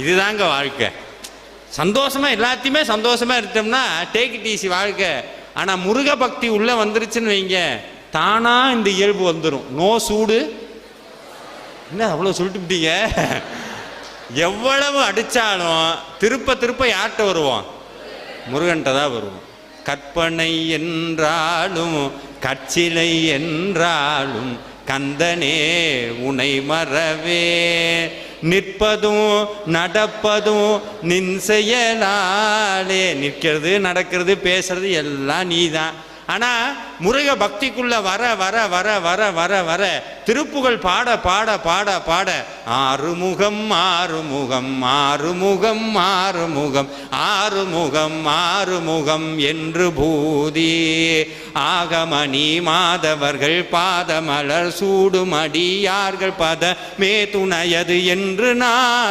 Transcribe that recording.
இதுதாங்க வாழ்க்கை. சந்தோஷமாக எல்லாத்தையுமே சந்தோஷமாக இருந்தோம்னா டேக் இட் ஈஸி வாழ்க்கை. ஆனால் முருக பக்தி உள்ளே வந்துருச்சுன்னு வைங்க தானாக இந்த இயல்பு வந்துடும் நோ சூடு. என்ன அவ்வளோ சொல்லிட்டுட்டீங்க எவ்வளவு அடித்தாலும் திருப்ப திருப்ப யார்கிட்ட வருவோம்? முருகன்கிட்ட தான் வருவோம். கற்பனை என்றாலும் கச்சிலை என்றாலும் கந்தனே உனை மறவே. நிற்பதும் நடப்பதும் நின் செயலாலே. நிற்கிறது நடக்கிறது பேசுறது எல்லாம் நீதான். ஆனால் முருக பக்திக்குள்ள வர வர வர வர வர வர திருப்புகள் பாட பாட பாட பாட. ஆறுமுகம் ஆறுமுகம் ஆறுமுகம் ஆறுமுகம் ஆறுமுகம் ஆறுமுகம் என்று பூதி. ஆகமணி மாதவர்கள் பாதமலர் சூடுமடியார்கள் பத மே துணையது என்று நாள்